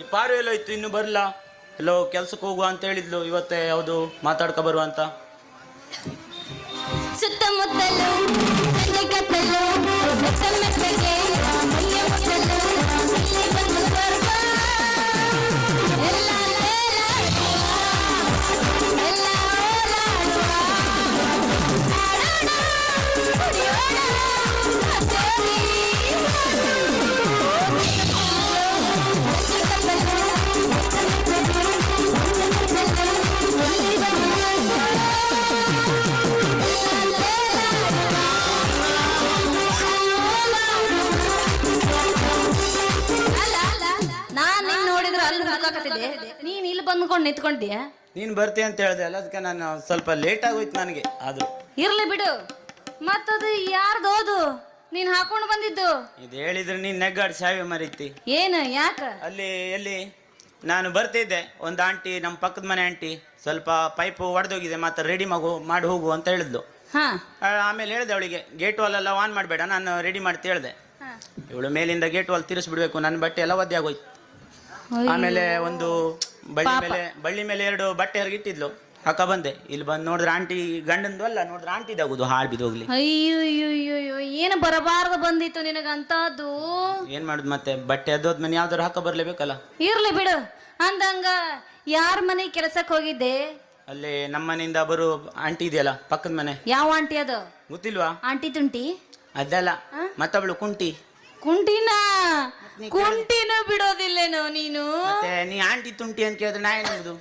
ಈ ಪಾರು ಎಲ್ಲೋ ಇತ್ತು ಇನ್ನು ಬರಲ್ಲ ಎಲ್ಲೋ ಕೆಲ್ಸಕ್ಕೆ ಹೋಗುವ ಅಂತ ಹೇಳಿದ್ಲು, ಇವತ್ತೇ ಯಾವುದು ಮಾತಾಡ್ಕೊ ಬರುವ ಅಂತ. ಹುಡುಕಾಕತ್ತಿದ್ದೆ ನೀನ್ ಇಲ್ಲಿ ಬಂದ್ಕೊಂಡು ನಿಂತ್ಕೊಂಡಿಯ? ನೀನ್ ಬರ್ತೀಯ ಅಂತ ಹೇಳ್ದೆ ಅಲ್ಲ ಅದಕ್ಕೆ ನಾನು ಸ್ವಲ್ಪ ಲೇಟ್ ಆಗೋಯ್ತು ನನಗೆ ಅದು ಇರ್ಲಿ ಬಿಡು. ಮತ್ತದು ಯಾರ್ದು ಓದು? ನೀನ್ ಹಾಕೊಂಡು ಬಂದಿದ್ದು. ಇದು ಹೇಳಿದ್ರೆ ನೀನ್ ನೆಗ್ಗಾಡ್ ಸಾವಿ ಮರೀತಿ ಏನು ಯಾಕ? ಅಲ್ಲಿ ಎಲ್ಲಿ? ನಾನು ಬರ್ತಿದ್ದೆ ಒಂದು ಆಂಟಿ ನಮ್ಮ ಪಕ್ಕದ ಮನೆ ಆಂಟಿ ಸ್ವಲ್ಪ ಪೈಪು ಒಡೆದೋಗಿದೆ ಮತ್ತೆ ರೆಡಿ ಮಗು ಮಾಡಿ ಹೋಗು ಅಂತ ಹೇಳಿದ್ಲು. ಹಾ. ಆ, ಆಮೇಲೆ ಹೇಳಿದೆ ಅವಳಿಗೆ ಗೇಟ್ ವಾಲ್ ಎಲ್ಲ ಆನ್ ಮಾಡಬೇಡ ನಾನು ರೆಡಿ ಮಾಡ್ತಿ ಹೇಳಿದೆ. ಇವಳು ಮೇಲಿಂದ ಗೇಟ್ ವಾಲ್ ತಿರ್ಸ್ಬಿಡ್ಬೇಕು ನನ್ನ ಬಟ್ಟೆ ಎಲ್ಲ ಒದ್ದೆ ಆಗೋಯ್ತು. ಆಮೇಲೆ ಒಂದು ಬಳ್ಳಿ ಮೇಲೆ ಬಳ್ಳಿ ಮೇಲೆ ಎರಡು ಬಟ್ಟೆ ಹೊರಗಿಟ್ಟಿದ್ಲು ಅಕ್ಕ ಬಂದೆ. ಇಲ್ಲಿ ಬಂದು ನೋಡಿದ್ರೆ ಆಂಟಿ ಗಂಡಂದು ಅಲ್ಲ ನೋಡಿದ್ರೆ ಆಂಟಿದಾಗುದು ಹಾಳು ಬಿದ್ದೋಗ್ಲಿ ಅಯ್ಯೋ ಅಯ್ಯೋ ಅಯ್ಯೋ ಏನು ಬರಬಾರ್ದು ಬಂದಿತ್ತು ನಿನಗಂತದ್ದು ಏನ್ ಮಾಡುದು ಮತ್ತೆ? ಬಟ್ಟೆ ಅದ್ದೋದ್ಮೇಲೆ ಯಾವ್ದಾರು ಹಾಕ ಬರ್ಲೇಬೇಕಲ್ಲ? ಇರ್ಲಿ ಬಿಡು. ಅಂದಂಗ ಯಾರ ಮನೆ ಕೆಲಸಕ್ಕೆ ಹೋಗಿದ್ದೆ? ಅಲ್ಲಿ ನಮ್ಮ ಮನೆಯಿಂದ ಬರೋ ಆಂಟಿ ಇದೆಯಲ್ಲ ಪಕ್ಕದ ಮನೆ. ಯಾವ ಆಂಟಿ ಅದು? ಗೊತ್ತಿಲ್ವಾ? ಆಂಟಿ ತುಂಟಿ? ಅದಲ್ಲ. ಮತ್ತವಳು ಕುಂಟಿ. ಕುಂಟಿನ ಕುಂಟಿನ ಬಿಡೋದಿಲ್ಲೇನೋ ನೀನು? ಮತ್ತೆ ನೀ ಆಂಟಿ ತುಂಟಿ ಅಂತ ಕೇಳಿದ್ರೆ ನಾ ಏನ್ ಮಾಡುದು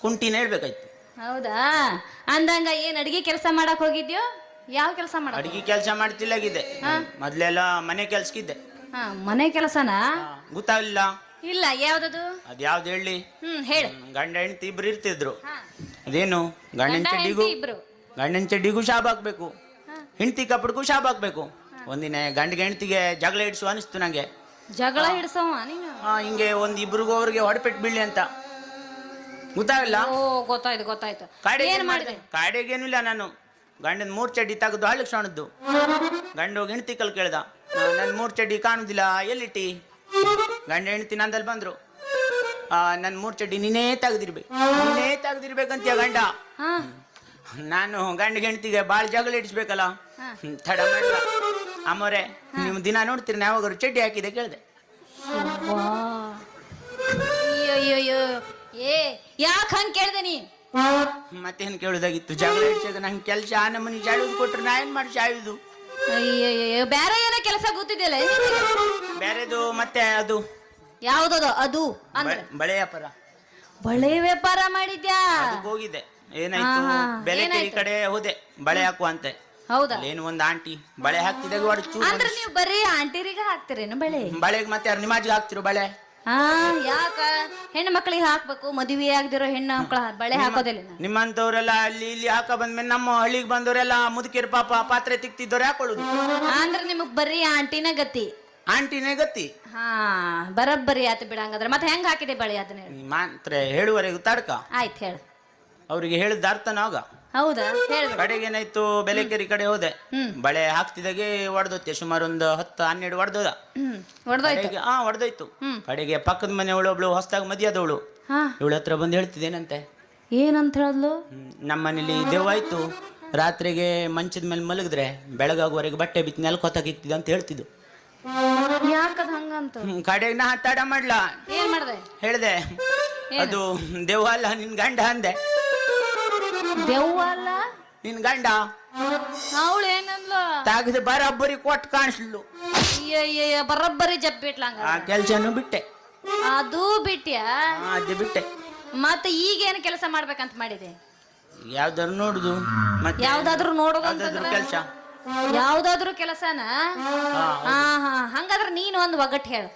ಕುಂಟಿನ ಹೇಳ್ಬೇಕಾಯ್ತು. ಹೌದಾ? ಅಂದಂಗ ಏನ್ ಅಡಿಗೆ ಕೆಲಸ ಮಾಡಕ್ ಹೋಗಿದ್ಯೋ? ಯಾವ ಕೆಲಸ ಮಾಡ ಅಡಿಗೆ ಕೆಲಸ ಮಾಡ್ತಿಲ್ಲಾಗಿದೆ ಮೊದ್ಲೆಲ್ಲ ಮನೆ ಕೆಲ್ಸಕ್ಕಿದ್ದೆ. ಹಾ ಮನೆ ಕೆಲಸನಾ? ಗೊತ್ತಾಗ್ಲಿಲ್ಲ. ಇಲ್ಲ ಯಾವ್ದದು? ಅದ್ ಯಾವ್ದು ಹೇಳಿ? ಹ್ಮ್ ಹೇಳು. ಗಂಡ ಹೆಂಡತಿ ಇಬ್ರು ಇರ್ತಿದ್ರು. ಅದೇನು? ಗಂಡನ ಗಂಡ ಚಡ್ಡಿಗೂ ಇಬ್ರು. ಗಂಡನ ಚಡ್ಡಿಗೂ ಶಾಬ್ ಹಾಕ್ಬೇಕು. ಹೆಂಡತಿ ಕಪ್ಪಡ್ಗೂ ಶಾಬ್ ಹಾಕ್ಬೇಕು. ಒಂದಿನ ಗಂಡ ಹೆಂಡತಿಗೆ ಜಗಳ ಇಡ್ಸು ಅನಿಸ್ತು ನಂಗೆ. ಜಗಳ ಹಿಡ್ಸವ ನೀನು? ಆ, ಹಿಂಗೆ ಒಂದ್ ಇಬ್ರಿಗೂ ಅವ್ರಿಗೆ ಹೊಡೆಪೆಟ್ಟು ಬೀಳಿ ಅಂತ. ಗೊತ್ತಾಗಲ್ಲ? ಓ ಗೊತ್ತಾಯ್ತು ಗೊತ್ತಾಯ್ತು. ಕಾಡೆಗೆ ಏನ್ ಮಾಡಿದೆ? ಇಲ್ಲ ನಾನು. ಗಂಡನ ಮೂರ್ ಚಡ್ಡಿ ತೆಗೆದು ಹಳ್ಳಿ ಕ್ಷಣದ್ದು ಗಂಡ ಹೋಗಿ ಹೆಂಡತಿ ಕಲ್ ಕೇಳ್ದ. ನನ್ನ ಮೂರ್ ಚಡ್ಡಿ ಕಾಣುದಿಲ್ಲ ಎಲ್ಲಿಟ್ಟಿ? ಗಂಡ ಹೆಂಡತಿ ನಂದಲ್ಲಿ ಬಂದ್ರು. ನನ್ನ ಮೂರ್ ಚಡ್ಡಿ ನೀನೇ ತೆಗೆದಿರ್ಬೇಕು ನೀನೇ ತೆಗೆದಿರ್ಬೇಕಂತೀಯ ಗಂಡ? ಹಾ. ನಾನು ಗಂಡ ಹೆಂಡತಿಗೆ ಬಾಳ ಜಗಳ ಇಡಿಸ್ಬೇಕಲ್ಲ ತಡ ಮಾಡಿಲ್ಲ ಅಮ್ಮೋರೆ ನೀವು ದಿನ ನೋಡ್ತೀರಿ ಯಾವಾಗಾರು ಚಡ್ಡಿ ಹಾಕಿದೆ ಕೇಳಿದೆ. ಅಯ್ಯೋ ಏ ಯಾಕೆ ಹಂಗೆ ಕೇಳ್ದೆ ನೀ ಮತ್ತೇನು ಕೇಳೋದಾಗಿತ್ತು? ಜಗಳ ಇಡ್ಸಾಗ ನಂಗೆ ಕೆಲಸ ಆ ನಮ್ಮನಿ ಜಾಳುದು ಕೊಟ್ರೆ ನಾ ಏನು ಮಾಡಿ ಜಾಳುದು ಅಯ್ಯಯ್ಯೋ ಬೇರೆ ಏನೋ ಕೆಲಸ ಗೊತ್ತಿದೆಯಲ್ಲ ಬೇರೆದು ಮತ್ತೆ ಅದು. ಯಾವ್ದದು ಅದು? ಅಂದ್ರೆ? ಬಳೆ ವ್ಯಾಪಾರ. ಬಳೆ ವ್ಯಾಪಾರ ಮಾಡಿದ್ಯಾ? ಹೋಗಿದೆ ಏನಾಯ್ತು? ಬೆಲೆ ಈ ಕಡೆ ಹೋದೆ ಬಳೆ ಹಾಕುವಂತೆ ಹೌದಾ? ಏನು ಒಂದು ಆಂಟಿ? ಬಳೆ ಹಾಕ್ತಿದಾಗ ಅಂದ್ರೆ ನೀವು ಬರೀ ಆಂಟಿರಿಗೆ ಹಾಕ್ತಿರೇನು ಬಳೆ? ಬಳೆಗೆ ಮತ್ತೆ ಯಾರು ನಿಮಾಜಿಗೆ ಹಾಕ್ತಿರು ಬಳೆ? ಹಾ ಯಾಕ? ಹೆಣ್ಣು ಮಕ್ಕಳಿಗೆ ಹಾಕ್ಬೇಕು ಮದುವೆ ಆಗದಿರೋ ಹೆಣ್ಣು ಮಕ್ಕಳ ಬಳೆ ಹಾಕೋದಿಲ್ಲ. ನಿಮ್ಮಂತವ್ರೆಲ್ಲ ಅಲ್ಲಿ ಇಲ್ಲಿ ಹಾಕ ಬಂದ್ಮೇಲೆ ನಮ್ಮ ಹಳ್ಳಿಗೆ ಬಂದವರೆಲ್ಲ ಮುದುಕಿರ್ ಪಾಪ ಪಾತ್ರೆ ತಿಕ್ತಿದ್ದವ್ರು ಹಾಕೊಳ್ಳುದು. ಅಂದ್ರೆ ನಿಮಗ್ ಬರೀ ಆಂಟಿನ ಗತಿ? ಆಂಟಿನೇ ಗತಿ? ಹಾ ಬರಬ್ಬರಿ ಆತು ಬಿಡಂಗಾದ್ರೆ ಮತ್ತೆ ಹೆಂಗ್ ಹಾಕಿದೆ ಬಳೆ ಅದನ್ನ ಹೇಳು? ನೀ ಮಾತ್ರ ಹೇಳುವರೆಗೂ ತಡ್ಕ. ಆಯ್ತು ಹೇಳು. ಅವ್ರಿಗೆ ಹೇಳಿದ ಅರ್ಥನ ಆಗ. ಹೌದಾ? ಕಡೆಗೆ ಏನಾಯ್ತು ಬೆಲೆಕೆರಿ ಕಡೆ ಹೋದೆ. ಬಳೆ ಹಾಕ್ತಿದಾಗೆ ಹೊಡೆದೋತ್ತೆ ಸುಮಾರು ಒಂದು ಹತ್ತು ಹನ್ನೆರಡು ಹೊಡೆದೋದ ಹ್ಮ್. ಹೊಡೆದೋಯ್ತು ಕಡೆಗೆ ಹಾ ಹೊಡೆದೋಯ್ತು ಕಡೆಗೆ ಪಕ್ಕದ ಮನೆಯವಳು ಒಬ್ಳು ಹೊಸದಾಗಿ ಮದಿಯಾದವಳು ಹಾ. ಇವಳ ಹತ್ರ ಬಂದು ಹೇಳ್ತಿದ್ದೇನಂತೆ. ಏನಂತ ಹೇಳಿದ್ಲು? ಹ್ಮ್, ನಮ್ಮ ಮನೇಲಿ ದೆವ್ವಾಯ್ತು ರಾತ್ರಿಗೆ ಮಂಚದ ಮೇಲೆ ಮಲಗಿದ್ರೆ ಬೆಳಗಾಗುವರೆಗೆ ಬಟ್ಟೆ ಬಿತ್ತು ನೆಲಕ್ಕೆ ಹೊತ್ತಾಗಿತ್ತಿದೆ ಅಂತ ಹೇಳ್ತಿದ್ದು. ಯಾಕದ್ ಹಂಗಂತ? ಹ್ಮ್, ಕಡೆಗೆ ನಾ ತಡ ಮಾಡ್ಲಾ? ಏನ್ ಮಾಡ್ದೆ? ಹೇಳ್ದೆ. ಅದು ದೆವ್ವ ಅಲ್ಲ ನಿನ್ ಗಂಡ ಅಂದೆ. ದೆವ್ವ ಅಲ್ಲ ನಿನ್ ಗಂಡ? ಅವಳು ಏನಂದ್ಲು ತಾಗದ ಬರಬ್ಬರಿ ಕೊಟ್ಟು ಕಾಣಿಸ್ಲು. ಅಯ್ಯಯ್ಯ ಬರಬ್ಬರಿ ಜಪ್ಪಿಟ್ಲಂಗ ಆ ಕೆಲ್ಸನೂ ಬಿಟ್ಟೆ. ಅದು ಬಿಟ್ಟ್ಯಾ ಆ, ಅದು ಬಿಟ್ಟೆ. ಮತ್ತೆ ಈಗೇನು ಕೆಲಸ ಮಾಡ್ಬೇಕಂತ ಮಾಡಿದೆ? ಯಾವ್ದಾರು ನೋಡುದು. ಮತ್ತೆ ಯಾವ್ದಾದ್ರು ನೋಡೋದು ಕೆಲಸ ಕೆಲ್ಸ. ಯಾವ್ದಾದ್ರು ಕೆಲಸನ? ಹಾ, ಹಾ ಹಾ ಹಂಗಾದ್ರೆ ನೀನು ಒಂದು ಒಗ್ಗಟ್ಟು ಹೇಳು.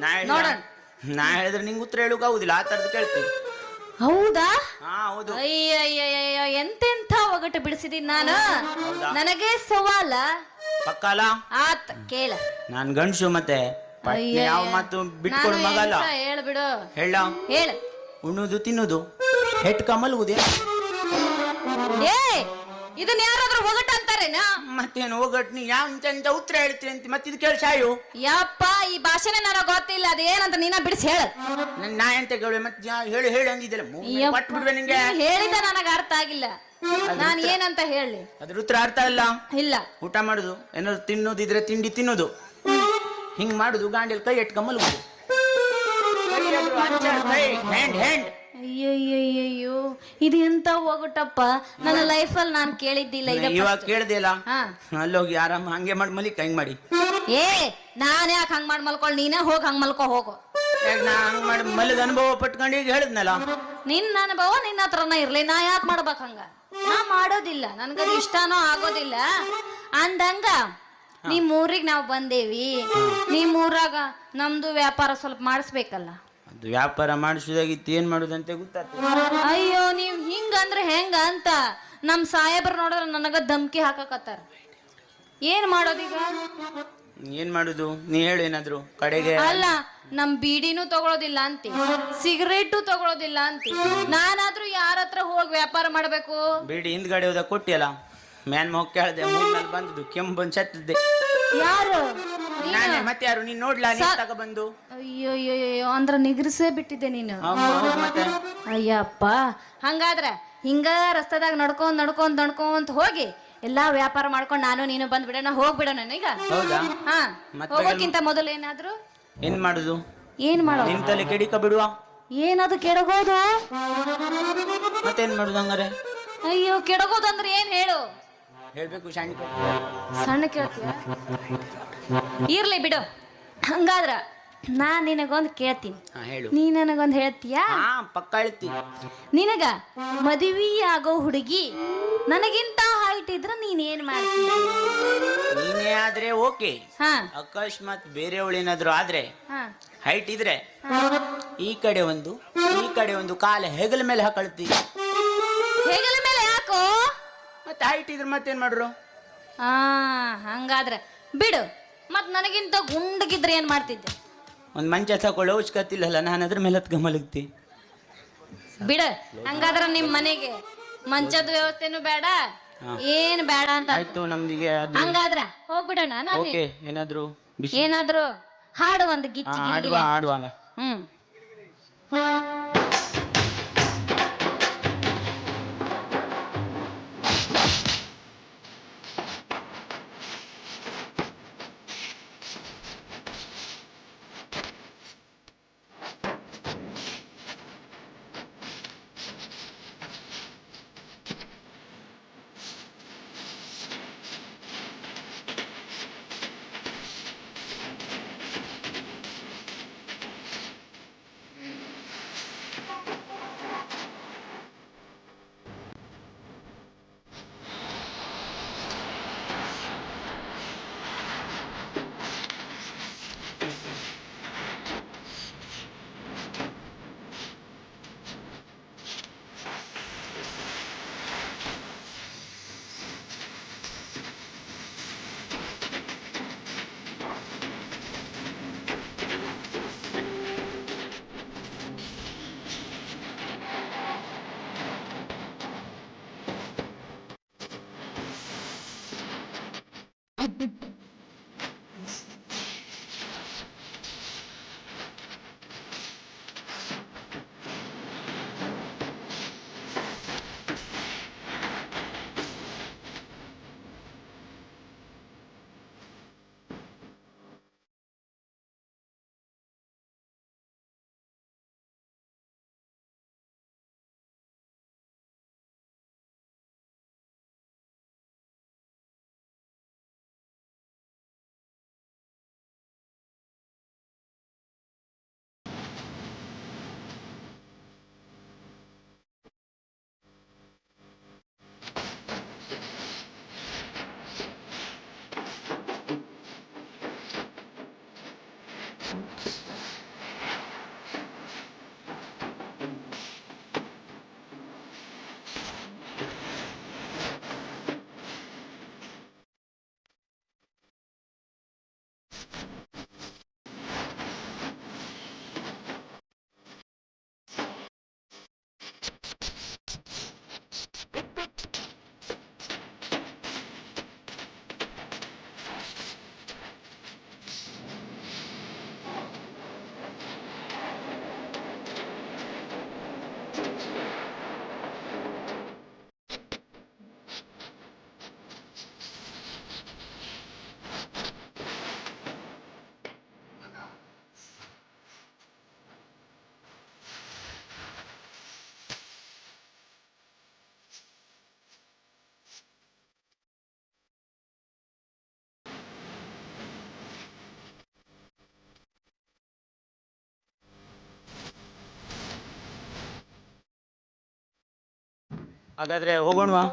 ನಾ ಹೇಳ್ದ- ನೋಡೋಣ. ನಾ ಹೇಳಿದ್ರೆ ನಿಂಗೆ ಉತ್ತರ ಹೇಳುಕ್ ಆಗುದಿಲ್ಲ ಆ ತರದ್ ಕೇಳ್ತೀನಿ. ಹೌದಾ? ಹಾ ಹೌದು. ಅಯ್ಯಯ್ಯಯ್ಯ ಎಂತೆಂಥ ಒಗಟು ಬಿಡಿಸಿದೀನಿ ನಾನು? ಹೌದಾ? ನನಗೆ ಸವಾಲ? ಪಕ್ಕಲ್ಲ ಆತ್ ಕೇಳ. ನಾನ್ ಗಂಡ್ಸು ಮತ್ತೆ. ಪಟ್ನೆ ಯಾವ ಮಾತು ಬಿಟ್ಕೊಂಡು ನಾನು ಮಗಲ್ಲ. ಏನ್ಸ ಹೇಳ್ಬಿಡು ಹೇಳ. ಹೇಳ. ಉಣ್ಣುದು ತಿನ್ನುದು. ಹೆಟ್ ಕಮಲ್ ಏ ಇದನ್ನ ಯಾರಾದ್ರೂ ಒಗಟ ಹೋಗ್ಯಾರೇನ ಮತ್ತೇನು ಹೋಗಟ್ ನೀ ಯಾವ ಇಂತ ಉತ್ತರ ಹೇಳ್ತೀನಿ ಅಂತ ಮತ್ತೆ ಇದು ಕೇಳಿ ಸಾಯು ಯಪ್ಪ ಈ ಭಾಷೆನೇ ನನಗೆ ಗೊತ್ತಿಲ್ಲ ಅದೇನಂತ ನೀನ ಬಿಡಿಸಿ ಹೇಳ. ನನ್ ನಾ ಎಂತ ಕೇಳಿ ಮತ್ತೆ ಯಾ- ಹೇಳಿ ಹೇಳಿ ಅಂದಿದ್ದಲ್ಲ ಬಿಡ್ವೆ ನಿಂಗೆ. ಹೇಳಿದ ನನಗ ಅರ್ಥ ಆಗಿಲ್ಲ. ನಾನು ಏನಂತ ಹೇಳಿ? ಅದ್ರ ಉತ್ತರ ಅರ್ಥ ಇಲ್ಲ. ಇಲ್ಲ. ಊಟ ಮಾಡುದು ಏನಾದ್ರು ತಿನ್ನೋದಿದ್ರೆ ತಿಂಡಿ ತಿನ್ನೋದು. ಹಿಂಗ್ ಮಾಡುದು ಗಾಂಡಿಯಲ್ಲಿ ಕೈ ಇಟ್ಕೊಂಡ್ ಮಲಗುದು ಹ್ಯಾಂಡ್ ಹ್ಯಾಂಡ್ ಅಯ್ಯಯ್ಯಯ್ಯೋ ಇದು ಎಂತ ಹೋಗುಟ್ಟಪ್ಪ ನನ್ನ ಅಲ್ಲಿ ನಾನು ಕೇಳಿದ್ದಿಲ್ಲ ಇವಾಗ ಕೇಳ್ದಿಲ್ಲ ಹಾ. ಅಲ್ಲೋಗಿ ಆರಾಮ ಹಂಗೆ ಮಾಡಿ ಮಲಿಕ್ ಹಂಗ್ ಮಾಡಿ? ಏ ನಾನ್ ಯಾಕೆ ಹಂಗ್ ಮಾಡಿ ಮಲ್ಕೊಳ್? ನೀನೇ ಹೋಗಿ ಹಂಗ್ ಮಲ್ಕೊ ಹೋಗು. ಯಾಕ್ ನಾ ಹಂಗ್ ಮಾಡಿ ಮಲಗ ಅನುಭವ ಪಟ್ಕೊಂಡು ಈಗ ಹೇಳಿದ್ನಲ್ಲ? ನಿನ್ನ ಅನುಭವ ನಿನ್ನ ಹತ್ರನ ಇರ್ಲಿ. ನಾ ಯಾಕೆ ಮಾಡ್ಬೇಕು ಹಂಗ? ನಾ ಮಾಡೋದಿಲ್ಲ. ನನ್ಗದು ಇಷ್ಟನೋ ಆಗೋದಿಲ್ಲ. ಅಂದಂಗ ನಿಮ್ ಊರಿಗೆ ನಾವು ಬಂದೇವಿ. ನಿಮ್ ಊರಾಗ ನಮ್ದು ವ್ಯಾಪಾರ ಸ್ವಲ್ಪ ಮಾಡಿಸ್ಬೇಕಲ್ಲ. ಅದು ವ್ಯಾಪಾರ ಮಾಡಿಸೋದಾಗಿತ್ತು ಏನ್ ಮಾಡುದಂತೆ ಗೊತ್ತಾಗ್ತದೆ ಅಯ್ಯೋ ನೀವ್ ಹಿಂಗಂದ್ರೆ ಹೆಂಗ ಅಂತ? ನಮ್ ಸಾಹೇಬ್ರು ನೋಡಿದ್ರೆ ನನಗ ಧಮ್ಕಿ ಹಾಕಕತ್ತಾರ. ಏನ್ ಮಾಡೋದೀಗ? ಏನ್ ಮಾಡುದು? ನೀ ಹೇಳು ಏನಾದ್ರು ಕಡೆಗೆ. ಅಲ್ಲ ನಮ್ ಬೀಡಿನೂ ತಗೊಳೋದಿಲ್ಲ ಅಂತ. ಸಿಗರೇಟು ತಗೊಳೋದಿಲ್ಲ ಅಂತಿ. ನಾನಾದ್ರೂ ಯಾರ ಹತ್ರ ಹೋಗಿ ವ್ಯಾಪಾರ ಮಾಡ್ಬೇಕು? ಬೀಡಿ ಹಿಂದ್ಗಡೆ ಹೋದ ಕೊಟ್ಟಿಯಲ್ಲ? ಮ್ಯಾನ್ ಮೊಕ್ಕ ಕೇಳ್ದೆ ಮೂರ್ನಲ್ಲಿ ಬಂದದ್ದು ಕೆಮ್ಮು ಬಂದು ಸತ್ತಿದ್ದೆ ಯಾರು? ನಾನೇ? ಮತ್ತೆ ಯಾರು? ನೀನ್ ನೋಡ್ಲಾ ನೀ ತಗ ಬಂದು ಅಯ್ಯೋ ಅಯ್ಯೋ ಅಯ್ಯೋ ಅಂದ್ರ ನಿಗ್ರಿಸೇ ಬಿಟ್ಟಿದ್ದೆ ನೀನು. ಮತ್ತೆ? ಅಯ್ಯಪ್ಪ ಹಂಗಾದ್ರ ಹಿಂಗ ರಸ್ತೆದಾಗ ನಡ್ಕೊಂಡ್ ನಡ್ಕೊಂಡ್ ನಡ್ಕೊಂತ ಹೋಗಿ ಎಲ್ಲಾ ವ್ಯಾಪಾರ ಮಾಡ್ಕೊಂಡ್ ನಾನು ನೀನು ಬಂದ್ ಬಿಡೋಣ ಹೋಗ್ಬಿಡೋಣ ಈಗ? ಹೌದಾ? ಹಾ ಮತ್ತೆ ಹೋಗೋಕ್ಕಿಂತ ಮೊದಲು ಏನಾದ್ರು? ಏನ್ ಮಾಡುದು? ಏನ್ ಮಾಡೋ? ನಿಂತಲ್ಲಿ ಕೆಡಿಕ ಬಿಡುವ. ಏನದು ಕೆಡಗೋದು? ಮತ್ತೇನ್ ಮಾಡುದು ಹಂಗಾರೆ? ಅಯ್ಯೋ ಕೆಡಗೋದು ಅಂದ್ರೆ ಏನ್ ಹೇಳು? ಹೇಳ್ಬೇಕು ಶಾಣಿ ಸಣ್ಣ ಕೇಳ್ತೀಯ? ಇರ್ಲಿ ಬಿಡು. ಹಂಗಾದ್ರ ನಾ ನಿನಗೊಂದು ಕೇಳ್ತೀನಿ. ಹಾ ಹೇಳು. ನೀ ನನಗೊಂದು ಹೇಳ್ತೀಯಾ? ಹಾ ಪಕ್ಕ ನಿನಗ ಮದುವೆ ಆಗೋ ಹುಡುಗಿ ನನಗಿಂತ ಹೈಟ್ ಇದ್ರ ನೀನೇನ್ ಮಾಡ್ತೀಯ? ನೀನೇ ಆದ್ರೆ ಓಕೆ. ಹಾ. ಬೇರೆ ಅವಳೇನಾದ್ರು ಆದ್ರೆ ಹಾ. ಹೈಟ್ ಇದ್ರೆ ಈ ಕಡೆ ಒಂದು ಈ ಕಡೆ ಒಂದು ಕಾಲ ಹೆಗಲ ಮೇಲೆ ಹಾಕಳ್ತಿ ಹೆಗಲ ಮೇಲೆ ಯಾಕೋ? ಮತ್ತೆ ಹೈಟ್ ಇದ್ರೆ ಮತ್ತೇನ್ ಮಾಡ್ರು? ಹಾ ಹಂಗಾದ್ರೆ ಬಿಡು. ಮತ್ ನನಗಿಂತ ಗುಂಡಗಿದ್ರೆ ಏನ್ ಮಾಡ್ತಿದ್ದೆ? ಒಂದ್ ಮಂಚ ತಗೊಳ್ಳೋ ಅವಶ್ಯಕತಿಲ್ಲಲ್ಲ ನಾನು ಅದ್ರ ಮೇಲೆ ಮಲಗ್ತಿ ಬಿಡು ಹಂಗಾದ್ರ ನಿಮ್ ಮನೆಗೆ ಮಂಚದ ವ್ಯವಸ್ಥೆನೂ ಬೇಡ ಏನ್ ಬೇಡ ಅಂತ. ಆಯ್ತು ನಮ್ದಿಗೆ ಅದು. ಹಂಗಾದ್ರ ಹೋಗ್ಬಿಡೋಣ ನಾನು. ಓಕೆ ಏನಾದ್ರು ಬಿಸಿ. ಏನಾದ್ರು ಹಾಡು ಒಂದು ಗಿಚ್ಚಿ ಹಾಡುವ ಆಡುವಾಗ ಹ್ಮ್. ಹಾಗಾದ್ರೆ ಹೋಗೋಣವಾ?